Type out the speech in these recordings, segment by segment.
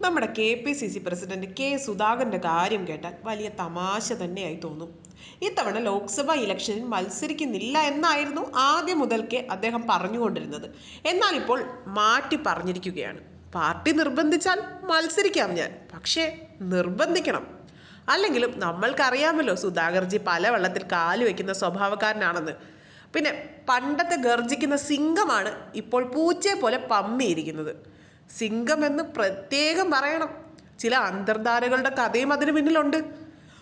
നമ്മുടെ K P C C president K സുധാകരന്റെ കാര്യം കേട്ടാൽ വലിയ തമാശ തന്നെയായി തോന്നും. ഇത്തവണ ലോക്സഭാ ഇലക്ഷനിൽ മത്സരിക്കുന്നില്ല എന്നായിരുന്നു ആദ്യം മുതൽക്കേ അദ്ദേഹം പറഞ്ഞുകൊണ്ടിരുന്നത്. എന്നാൽ ഇപ്പോൾ മാറ്റി പറഞ്ഞിരിക്കുകയാണ്. പാർട്ടി നിർബന്ധിച്ചാൽ മത്സരിക്കാം ഞാൻ പക്ഷേ നിർബന്ധിക്കണം. അല്ലെങ്കിലും നമ്മൾക്കറിയാമല്ലോ സുധാകർജി പല വെള്ളത്തിൽ കാൽ വയ്ക്കുന്ന സ്വഭാവക്കാരനാണെന്ന്. പിന്നെ പണ്ടത്തെ ഗർജിക്കുന്ന സിംഗമാണ് ഇപ്പോൾ പൂച്ചയെ പോലെ പമ്മിയിരിക്കുന്നത്. സിംഗം എന്ന് പ്രത്യേകം പറയണം. ചില അന്തർധാരകളുടെ കഥയും അതിന് പിന്നിലുണ്ട്.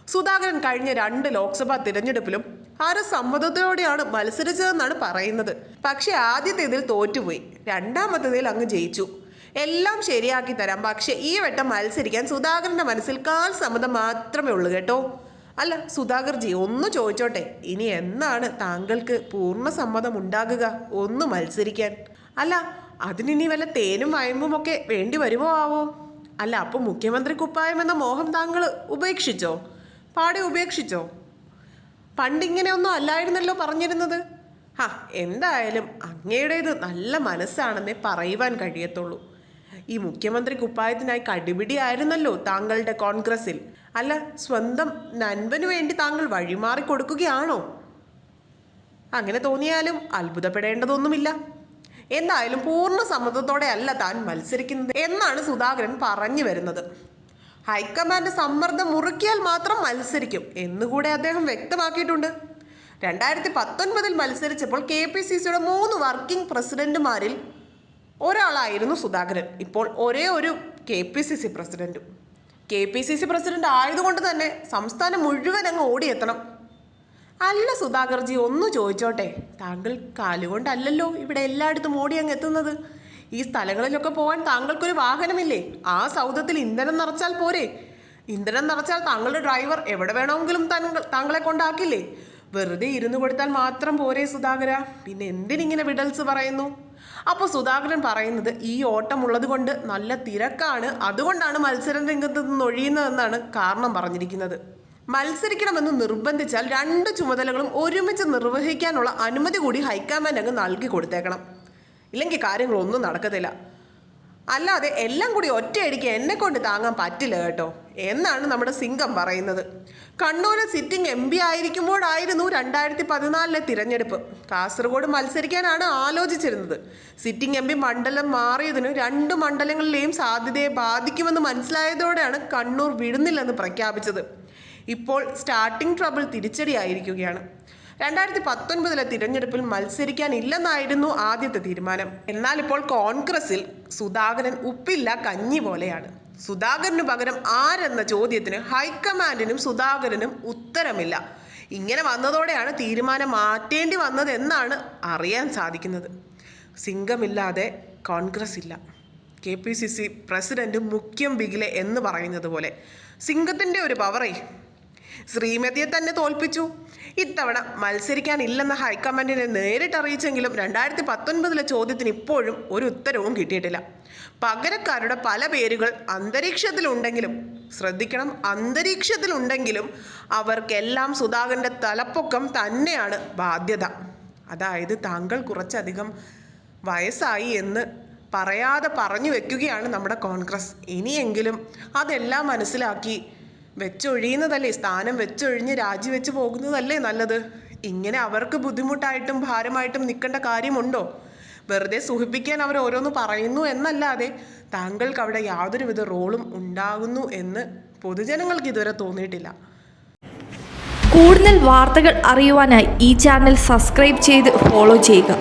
സുധാകരൻ കഴിഞ്ഞ രണ്ട് ലോക്സഭാ തിരഞ്ഞെടുപ്പിലും ആര് സമ്മതത്തോടെയാണ് മത്സരിച്ചതെന്നാണ് പറയുന്നത്. പക്ഷെ ആദ്യത്തേതിൽ തോറ്റുപോയി. രണ്ടാമത്തേതിൽ അങ്ങ് ജയിച്ചു. എല്ലാം ശരിയാക്കി തരാം. പക്ഷെ ഈ വട്ടം മത്സരിക്കാൻ സുധാകരന്റെ മനസ്സിൽ കാൽ സമ്മതം മാത്രമേ ഉള്ളൂ കേട്ടോ. അല്ല സുധാകർജി ഒന്ന് ചോദിച്ചോട്ടെ. ഇനി എന്നാണ് താങ്കൾക്ക് പൂർണ സമ്മതം ഉണ്ടാകുക? ഒന്ന് മത്സരിക്കാൻ. അല്ല അതിനിനി വല്ല തേനും വയമ്പും ഒക്കെ വേണ്ടി വരുമോ ആവോ? അല്ല അപ്പോൾ മുഖ്യമന്ത്രി കുപ്പായം എന്ന മോഹം താങ്കൾ ഉപേക്ഷിച്ചോ? പാടെ ഉപേക്ഷിച്ചോ? പണ്ടിങ്ങനെയൊന്നും അല്ലായിരുന്നല്ലോ പറഞ്ഞിരുന്നത്. ഹാ എന്തായാലും അങ്ങയുടേത് നല്ല മനസ്സാണെന്നേ പറയുവാൻ കഴിയത്തുള്ളൂ. ഈ മുഖ്യമന്ത്രി കുപ്പായത്തിനായി കടുപിടിയായിരുന്നല്ലോ താങ്കളുടെ കോൺഗ്രസിൽ അല്ല സ്വന്തം നൻപന് വേണ്ടി താങ്കൾ വഴിമാറി കൊടുക്കുകയാണോ? അങ്ങനെ തോന്നിയാലും അത്ഭുതപ്പെടേണ്ടതൊന്നുമില്ല. എന്തായാലും പൂർണ സമ്മതത്തോടെ അല്ല താൻ മത്സരിക്കുന്നത് എന്നാണ് സുധാകരൻ പറഞ്ഞു വരുന്നത്. ഹൈക്കമാൻഡ് സമ്മർദ്ദം മുറുക്കിയാൽ മാത്രം മത്സരിക്കും എന്നുകൂടെ അദ്ദേഹം വ്യക്തമാക്കിയിട്ടുണ്ട്. രണ്ടായിരത്തി പത്തൊൻപതിൽ മത്സരിച്ചപ്പോൾ കെ പി സി സിയുടെ മൂന്ന് വർക്കിംഗ് പ്രസിഡന്റുമാരിൽ ഒരാളായിരുന്നു സുധാകരൻ. ഇപ്പോൾ ഒരേ ഒരു കെ പി സി സി പ്രസിഡന്റും. K P C C president ആയതുകൊണ്ട് തന്നെ സംസ്ഥാനം മുഴുവൻ അങ്ങ് ഓടിയെത്തണം. അല്ല സുധാകർജി ഒന്ന് ചോദിച്ചോട്ടെ. താങ്കൾ കാലുകൊണ്ടല്ലല്ലോ ഇവിടെ എല്ലായിടത്തും ഓടി അങ്ങ് എത്തുന്നത്. ഈ സ്ഥലങ്ങളിലൊക്കെ പോകാൻ താങ്കൾക്കൊരു വാഹനമില്ലേ? ആ സൗദത്തിൽ ഇന്ധനം നിറച്ചാൽ പോരെ. ഇന്ധനം നിറച്ചാൽ താങ്കളുടെ ഡ്രൈവർ എവിടെ വേണമെങ്കിലും താങ്കളെ കൊണ്ടാക്കില്ലേ? വെറുതെ ഇരുന്ന് കൊടുത്താൽ മാത്രം പോരെ സുധാകര. പിന്നെ എന്തിനിങ്ങനെ വിടൽസ് പറയുന്നു? അപ്പോൾ സുധാകരൻ പറയുന്നത് ഈ ഓട്ടം ഉള്ളത് കൊണ്ട് നല്ല തിരക്കാണ്. അതുകൊണ്ടാണ് മത്സരം രംഗത്ത് നിന്ന് ഒഴിയുന്നതെന്നാണ് കാരണം പറഞ്ഞിരിക്കുന്നത്. മത്സരിക്കണമെന്ന് നിർബന്ധിച്ചാൽ രണ്ട് ചുമതലകളും ഒരുമിച്ച് നിർവഹിക്കാനുള്ള അനുമതി കൂടി ഹൈക്കമാൻഡ് അങ്ങ് നൽകി കൊടുത്തേക്കണം. ഇല്ലെങ്കിൽ കാര്യങ്ങളൊന്നും നടക്കത്തില്ല. അല്ലാതെ എല്ലാം കൂടി ഒറ്റയടിക്ക് എന്നെ കൊണ്ട് താങ്ങാൻ പറ്റില്ല കേട്ടോ എന്നാണ് നമ്മുടെ സിംഗം പറയുന്നത്. കണ്ണൂര് സിറ്റിംഗ് എം പി ആയിരിക്കുമ്പോഴായിരുന്നു രണ്ടായിരത്തി പതിനാലിലെ തിരഞ്ഞെടുപ്പ്. കാസർഗോഡ് മത്സരിക്കാനാണ് ആലോചിച്ചിരുന്നത്. സിറ്റിംഗ് എം പി മണ്ഡലം മാറിയതിന് രണ്ട് മണ്ഡലങ്ങളിലെയും സാധ്യതയെ ബാധിക്കുമെന്ന് മനസ്സിലായതോടെയാണ് കണ്ണൂർ വിടുന്നില്ലെന്ന് പ്രഖ്യാപിച്ചത്. ഇപ്പോൾ സ്റ്റാർട്ടിംഗ് ട്രബിൾ തിരിച്ചടിയായിരിക്കുകയാണ്. രണ്ടായിരത്തി പത്തൊൻപതിലെ തിരഞ്ഞെടുപ്പിൽ മത്സരിക്കാനില്ലെന്നായിരുന്നു ആദ്യത്തെ തീരുമാനം. എന്നാൽ ഇപ്പോൾ കോൺഗ്രസിൽ സുധാകരൻ ഉപ്പില്ല കഞ്ഞി പോലെയാണ്. സുധാകരന് പകരം ആരെന്ന ചോദ്യത്തിന് ഹൈക്കമാൻഡിനും സുധാകരനും ഉത്തരമില്ല. ഇങ്ങനെ വന്നതോടെയാണ് തീരുമാനം മാറ്റേണ്ടി വന്നതെന്നാണ് അറിയാൻ സാധിക്കുന്നത്. സിംഗമില്ലാതെ കോൺഗ്രസ് ഇല്ല K P C C president മുഖ്യം ബിഗിലെ എന്ന് പറയുന്നത് പോലെ സിംഗത്തിന്റെ ഒരു പവറേ ശ്രീമതിയെ തന്നെ തോൽപ്പിച്ചു. ഇത്തവണ മത്സരിക്കാനില്ലെന്ന ഹൈക്കമാൻഡിനെ നേരിട്ട് അറിയിച്ചെങ്കിലും രണ്ടായിരത്തി പത്തൊൻപതിലെ ചോദ്യത്തിന് ഇപ്പോഴും ഒരു ഉത്തരവും കിട്ടിയിട്ടില്ല. പകരക്കാരുടെ പല പേരുകൾ അന്തരീക്ഷത്തിലുണ്ടെങ്കിലും ശ്രദ്ധിക്കണം അന്തരീക്ഷത്തിലുണ്ടെങ്കിലും അവർക്കെല്ലാം സുധാകരന്റെ തലപ്പൊക്കം തന്നെയാണ് ബാധ്യത. അതായത് താങ്കൾ കുറച്ചധികം വയസ്സായി എന്ന് പറയാതെ പറഞ്ഞു വെക്കുകയാണ് നമ്മുടെ കോൺഗ്രസ്. ഇനിയെങ്കിലും അതെല്ലാം മനസ്സിലാക്കി വെച്ചൊഴിയുന്നതല്ലേ? സ്ഥാനം വെച്ചൊഴിഞ്ഞ് രാജിവെച്ച് പോകുന്നതല്ലേ നല്ലത്? ഇങ്ങനെ അവർക്ക് ബുദ്ധിമുട്ടായിട്ടും ഭാരമായിട്ടും നിൽക്കേണ്ട കാര്യമുണ്ടോ? വെറുതെ സുഖിപ്പിക്കാൻ അവർ ഓരോന്ന് പറയുന്നു എന്നല്ലാതെ താങ്കൾക്ക് അവിടെ യാതൊരുവിധ റോളും ഉണ്ടാകുന്നു എന്ന് പൊതുജനങ്ങൾക്ക് ഇതുവരെ തോന്നിയിട്ടില്ല. കൂടുതൽ വാർത്തകൾ അറിയുവാനായി ഈ ചാനൽ സബ്സ്ക്രൈബ് ചെയ്ത് ഫോളോ ചെയ്യുക.